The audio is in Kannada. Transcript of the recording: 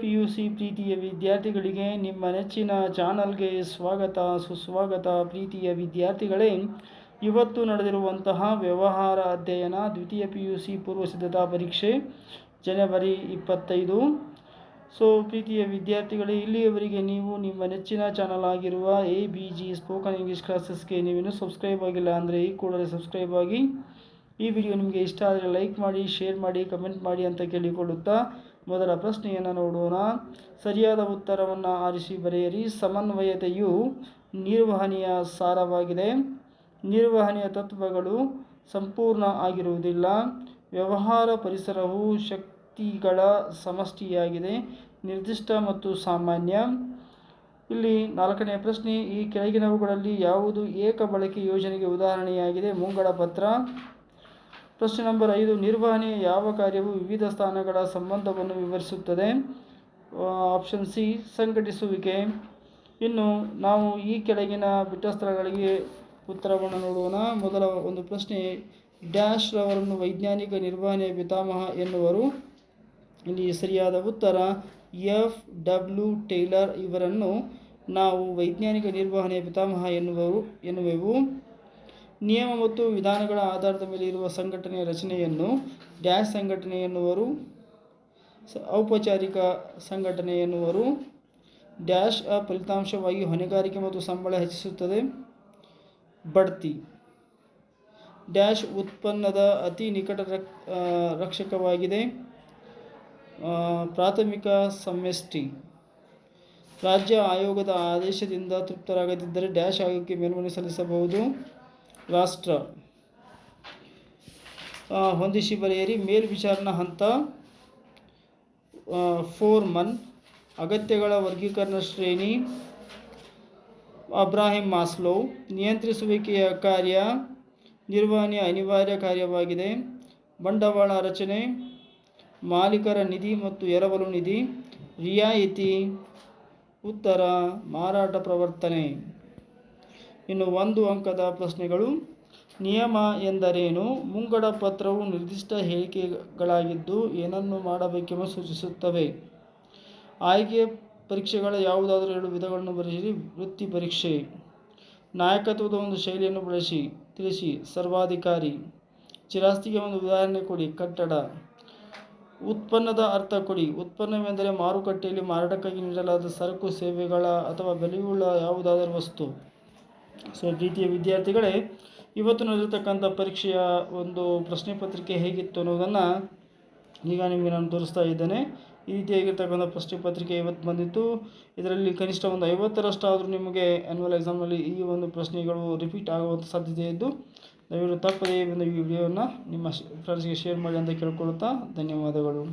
ಪಿ ಯು ಸಿ ಪ್ರೀತಿಯ ವಿದ್ಯಾರ್ಥಿಗಳಿಗೆ, ನಿಮ್ಮ ನೆಚ್ಚಿನ ಚಾನಲ್ಗೆ ಸ್ವಾಗತ, ಸುಸ್ವಾಗತ ಪ್ರೀತಿಯ ವಿದ್ಯಾರ್ಥಿಗಳೇ. ಇವತ್ತು ನಡೆದಿರುವಂತಹ ವ್ಯವಹಾರ ಅಧ್ಯಯನ ದ್ವಿತೀಯ ಪಿ ಯು ಸಿ ಪೂರ್ವ ಸಿದ್ಧತಾ ಪರೀಕ್ಷೆ, ಜನವರಿ ಇಪ್ಪತ್ತೈದು. ಸೊ ಪ್ರೀತಿಯ ವಿದ್ಯಾರ್ಥಿಗಳೇ, ಇಲ್ಲಿಯವರೆಗೆ ನೀವು ನಿಮ್ಮ ನೆಚ್ಚಿನ ಚಾನಲ್ ಆಗಿರುವ A B G spoken English ಕ್ಲಾಸಸ್ಗೆ ನೀವೇನು ಸಬ್ಸ್ಕ್ರೈಬ್ ಆಗಿಲ್ಲ ಅಂದರೆ ಈ ಕೂಡಲೇ ಸಬ್ಸ್ಕ್ರೈಬ್ ಆಗಿ ಈ ವಿಡಿಯೋ ನಿಮಗೆ ಇಷ್ಟ ಆದರೆ ಲೈಕ್ ಮಾಡಿ ಶೇರ್ ಮಾಡಿ ಕಮೆಂಟ್ ಮಾಡಿ ಅಂತ ಕೇಳಿಕೊಳ್ಳುತ್ತಾ ಮೊದಲ ಪ್ರಶ್ನೆಯನ್ನು ನೋಡೋಣ. ಸರಿಯಾದ ಉತ್ತರವನ್ನು ಆರಿಸಿ ಬರೆಯಿರಿ. ಸಮನ್ವಯತೆಯು ನಿರ್ವಹಣೆಯ ಸಾರವಾಗಿದೆ. ನಿರ್ವಹಣೆಯ ತತ್ವಗಳು ಸಂಪೂರ್ಣ ಆಗಿರುವುದಿಲ್ಲ. ವ್ಯವಹಾರ ಪರಿಸರವು ಶಕ್ತಿಗಳ ಸಮಷ್ಟಿಯಾಗಿದೆ. ನಿರ್ದಿಷ್ಟ ಮತ್ತು ಸಾಮಾನ್ಯ. ಇಲ್ಲಿ ನಾಲ್ಕನೆಯ ಪ್ರಶ್ನೆ, ಈ ಕೆಳಗಿನವುಗಳಲ್ಲಿ ಯಾವುದು ಏಕ ಬಳಕೆ ಯೋಜನೆಗೆ ಉದಾಹರಣೆಯಾಗಿದೆ? ಮುಂಗಡ ಪತ್ರ. ಪ್ರಶ್ನೆ ನಂಬರ್ ಐದು ನಿರ್ವಹಣೆಯ ಯಾವ ಕಾರ್ಯವು ವಿವಿಧ ಸ್ಥಾನಗಳ ಸಂಬಂಧವನ್ನು ವಿವರಿಸುತ್ತದೆ? ಆಪ್ಷನ್ ಸಿ ಸಂಘಟಿಸುವಿಕೆ. ಇನ್ನು ನಾವು ಈ ಕೆಳಗಿನ ಬಿಟ್ಟ ಸ್ಥಳಗಳಿಗೆ ಉತ್ತರವನ್ನು ನೋಡೋಣ. ಮೊದಲ ಒಂದು ಪ್ರಶ್ನೆ, ಡ್ಯಾಶ್ ರವರನ್ನು ವೈಜ್ಞಾನಿಕ ನಿರ್ವಹಣೆಯ ಪಿತಾಮಹ ಎನ್ನುವರು. ಇಲ್ಲಿ ಸರಿಯಾದ ಉತ್ತರ, ಎಫ್ ಡಬ್ಲ್ಯೂ ಟೇಲರ್ ಇವರನ್ನು ನಾವು ವೈಜ್ಞಾನಿಕ ನಿರ್ವಹಣೆಯ ಪಿತಾಮಹ ಎನ್ನುವರು, ಎನ್ನುವೆವು. ನಿಯಮ ಮತ್ತು ವಿಧಾನಗಳ ಆಧಾರದ ಮೇಲೆ ಇರುವ ಸಂಘಟನೆಯ ರಚನೆಯನ್ನು ಡ್ಯಾಶ್ ಸಂಘಟನೆ ಎನ್ನುವರು ಔಪಚಾರಿಕ ಸಂಘಟನೆ ಎನ್ನುವರು. ಡ್ಯಾಶ್ ಆ ಫಲಿತಾಂಶವಾಗಿ ಹೊಣೆಗಾರಿಕೆ ಮತ್ತು ಸಂಬಳ ಹೆಚ್ಚಿಸುತ್ತದೆ. ಬಡ್ತಿ. ಡ್ಯಾಶ್ ಉತ್ಪನ್ನದ ಅತಿ ನಿಕಟ ರಕ್ ರಕ್ಷಕವಾಗಿದೆ. ಪ್ರಾಥಮಿಕ ಸಮ್ಯಷ್ಟಿ ರಾಜ್ಯ ಆಯೋಗದ ಆದೇಶದಿಂದ ತೃಪ್ತರಾಗದಿದ್ದರೆ ಡ್ಯಾಶ್ ಆಯೋಗಕ್ಕೆ ಮೇಲ್ಮನವಿ ಸಲ್ಲಿಸಬಹುದು. ರಾಷ್ಟ್ರ. ಹೊಂದಿಸಿ ಬರೆಯಿರಿ. ಮೇಲ್ವಿಚಾರಣಾ ಹಂತ ಫೋರ್ ಮನ್, ಅಗತ್ಯಗಳ ವರ್ಗೀಕರಣ ಶ್ರೇಣಿ, ಅಬ್ರಾಹಿಂ ಮಾಸ್ಲೋ, ನಿಯಂತ್ರಿಸುವಿಕೆಯ ಕಾರ್ಯ, ನಿರ್ವಹಣೆ ಅನಿವಾರ್ಯ ಕಾರ್ಯವಾಗಿದೆ, ಬಂಡವಾಳ ರಚನೆ, ಮಾಲೀಕರ ನಿಧಿ ಮತ್ತು ಎರವಲು ನಿಧಿ, ರಿಯಾಯಿತಿ, ಉತ್ತರ, ಮಾರಾಟ ಪ್ರವರ್ತನೆ. ಇನ್ನು ಒಂದು ಅಂಕದ ಪ್ರಶ್ನೆಗಳು. ನಿಯಮ ಎಂದರೇನು? ಮುಂಗಡ ಪತ್ರವು ನಿರ್ದಿಷ್ಟ ಹೇಳಿಕೆಗಳಾಗಿದ್ದು ಏನನ್ನು ಮಾಡಬೇಕೆಂಬ ಸೂಚಿಸುತ್ತವೆ. ಆಯ್ಕೆ ಪರೀಕ್ಷೆಗಳ ಯಾವುದಾದರೂ ಎರಡು ವಿಧಗಳನ್ನು ಬರೆಸಿರಿ ವೃತ್ತಿ ಪರೀಕ್ಷೆ. ನಾಯಕತ್ವದ ಒಂದು ಶೈಲಿಯನ್ನು ಬಳಸಿ. ತಿಳಿಸಿ. ಸರ್ವಾಧಿಕಾರಿ. ಚಿರಾಸ್ತಿಗೆ ಒಂದು ಉದಾಹರಣೆ ಕೊಡಿ. ಕಟ್ಟಡ. ಉತ್ಪನ್ನದ ಅರ್ಥ ಕೊಡಿ. ಉತ್ಪನ್ನವೆಂದರೆ ಮಾರುಕಟ್ಟೆಯಲ್ಲಿ ಮಾರಾಟಕ್ಕಾಗಿ ನೀಡಲಾದ ಸರಕು, ಸೇವೆಗಳ ಅಥವಾ ಬೆಲೆಯುಳ್ಳ ಯಾವುದಾದರೂ ವಸ್ತು. ಸೊ ಪ್ರೀತಿಯ ವಿದ್ಯಾರ್ಥಿಗಳೇ, ಇವತ್ತು ನಡೆದಿರ್ತಕ್ಕಂಥ ಪರೀಕ್ಷೆಯ ಒಂದು ಪ್ರಶ್ನೆ ಪತ್ರಿಕೆ ಹೇಗಿತ್ತು ಅನ್ನೋದನ್ನು ಈಗ ನಿಮಗೆ ನಾನು ತೋರಿಸ್ತಾ ಇದ್ದೇನೆ. ಈ ರೀತಿಯಾಗಿರ್ತಕ್ಕಂಥ ಪ್ರಶ್ನೆ ಪತ್ರಿಕೆ ಇವತ್ತು ಬಂದಿತ್ತು. ಇದರಲ್ಲಿ ಕನಿಷ್ಠ ಒಂದು ಐವತ್ತರಷ್ಟಾದರೂ ನಿಮಗೆ ಆ್ಯನ್ಯುವಲ್ ಎಕ್ಸಾಮ್ನಲ್ಲಿ ಈ ಒಂದು ಪ್ರಶ್ನೆಗಳು ರಿಪೀಟ್ ಆಗುವಂಥ ಸಾಧ್ಯತೆ ಇದ್ದು, ದಯವಿಟ್ಟು ತಪ್ಪದೇ ಒಂದು ಈ ವಿಡಿಯೋವನ್ನು ನಿಮ್ಮ ಫ್ರೆಂಡ್ಸ್ಗೆ ಶೇರ್ ಮಾಡಿ ಅಂತ ಕೇಳ್ಕೊಳ್ತಾ ಧನ್ಯವಾದಗಳು.